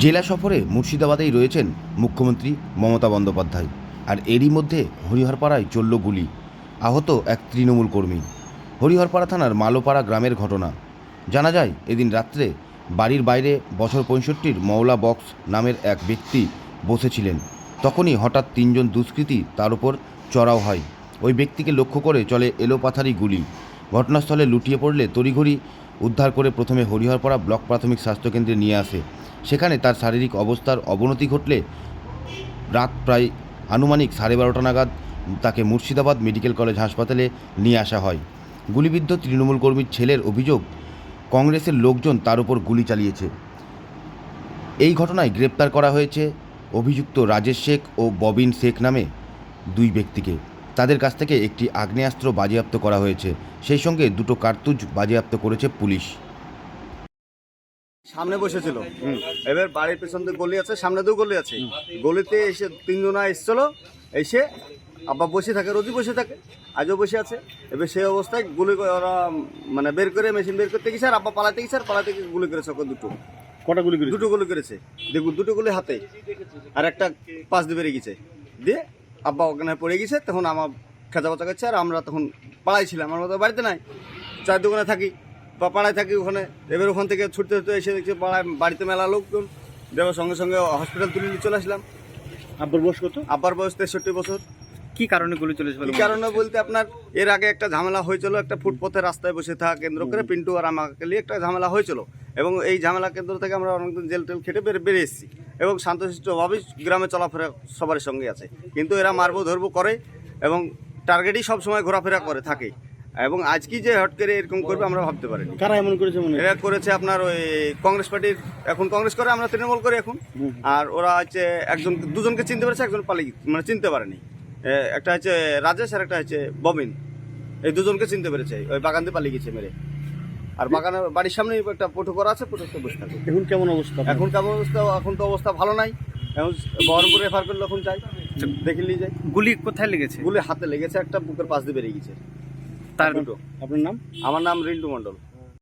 জেলা সফরে মুর্শিদাবাদেই রয়েছেন মুখ্যমন্ত্রী মমতা বন্দ্যোপাধ্যায়। আর এরই মধ্যে হরিহরপাড়ায় চলল গুলি। আহত এক তৃণমূল কর্মী। হরিহরপাড়া থানার মালোপাড়া গ্রামের ঘটনা। জানা যায়, এদিন রাত্রে বাড়ির বাইরে বছর পঁয়ষট্টির মওলা বক্স নামের এক ব্যক্তি বসেছিলেন। তখনই হঠাৎ তিনজন দুষ্কৃতী তার উপর চড়াও হয়। ওই ব্যক্তিকে লক্ষ্য করে চলে এলোপাথারি গুলি। ঘটনাস্থলে লুটিয়ে পড়লে তড়িঘড়ি উদ্ধার করে প্রথমে হরিহরপাড়া ব্লক প্রাথমিক স্বাস্থ্যকেন্দ্রে নিয়ে আসে। সেখানে তার শারীরিক অবস্থার অবনতি ঘটলে রাত প্রায় আনুমানিক সাড়ে বারোটা নাগাদ তাকে মুর্শিদাবাদ মেডিকেল কলেজ হাসপাতালে নিয়ে আসা হয়। গুলিবিদ্ধ তৃণমূল কর্মীর ছেলের অভিযোগ, কংগ্রেসের লোকজন তার উপর গুলি চালিয়েছে। এই ঘটনায় গ্রেপ্তার করা হয়েছে অভিযুক্ত রাজেশ শেখ ও ববিন শেখ নামে দুই ব্যক্তিকে। তাদের কাছ থেকে একটি আগ্নেয়াস্ত্র বাজেয়াপ্ত করা হয়েছে। সেই সঙ্গে দুটো কার্তুজ বাজেয়াপ্ত করেছে পুলিশ। সামনে বসেছিল। এবার বাড়ির পেছন দিয়ে গলি আছে সামনে দিয়েও গলি আছে। গলিতে এসে তিনজনা এসছিল এসে আব্বা বসে থাকে রোজই বসে থাকে আজও বসে আছে। এবার সেই অবস্থায় গুলি করে ওরা মানে বের করে মেশিন বের করতে গেছে আর আব্বা পালাতে গেছে আর পালাতে গিয়ে গুলি করেছে ওকে দুটো। কটা গুলি করে দুটো গুলি করেছে। দেখুন দুটো গুলি হাতে আর একটা পাশ দিয়ে বেরিয়ে গেছে। দিয়ে আব্বা ওখানে পড়ে গেছে তখন আমার খেজা বাচ্চা করছে আর আমরা তখন পাড়াই ছিলাম। আমরা তো বাড়িতে নাই চায়ের দোকানে থাকি। পাড়ায় থাকি ওখানে। এবার ওখান থেকে ছুটতে ছুটতে এসে দেখছি পাড়ায় বাড়িতে মেলা লোকজন। দেওয়ার সঙ্গে সঙ্গে হসপিটাল তুলে নিয়ে চলে আসলাম। আব্বার বয়স কত? আব্বার বয়স তেষট্টি বছর। কি কারণে গুলি চলেছে বলে কি কারণে বলতে আপনার এর আগে একটা ঝামেলা হয়েছিল একটা ফুটপথে রাস্তায় বসে থাকা কেন্দ্র করে পিন্টু আর আমাকে নিয়ে একটা ঝামেলা হয়েছিল। এবং এই ঝামেলা কেন্দ্র থেকে আমরা অনেকদিন জেল টেল খেটে বের বেরিয়ে এসেছি। এবং শান্তশিষ্টভাবেই গ্রামে চলাফেরা সবার সঙ্গে আছে। কিন্তু এরা মারবো ধরবো করে এবং টার্গেটই সব সময় ঘোরাফেরা করে থাকে। এবং আজকে যে হট করে এরকম করবে আমরা ভাবতে পারিনি। কারা এমন করেছে মনে? এরা করেছে আপনার ওই কংগ্রেস পার্টির এখন কংগ্রেস করে আমরা তৃণমূল করি এখন। আর ওরা হচ্ছে একজন দুজনকে চিনতে পেরেছে একজন পালিয়ে মানে চিনতে পারেনি। একটা হচ্ছে রাজেশ আর একটা হচ্ছে ববিন। এই দুজনকে চিনতে পেরেছে ওই বাগান দিয়ে পালিয়ে গেছে মেরে। আর বাগানের বাড়ির সামনে একটা পটু করা আছে পটুতে বসে থাকে। এখন কেমন অবস্থা? এখন কেমন অবস্থা? এখন তো অবস্থা ভালো নাই। এখন বহরমপুর রেফার করলে এখন যাই। দেখে নিয়ে যাই। গুলি কোথায় লেগেছে? গুলি হাতে লেগেছে একটা বুকের পাশ দিয়ে বেরিয়ে গেছে। তার আপনার নাম? আমার নাম রিন্টু মণ্ডল।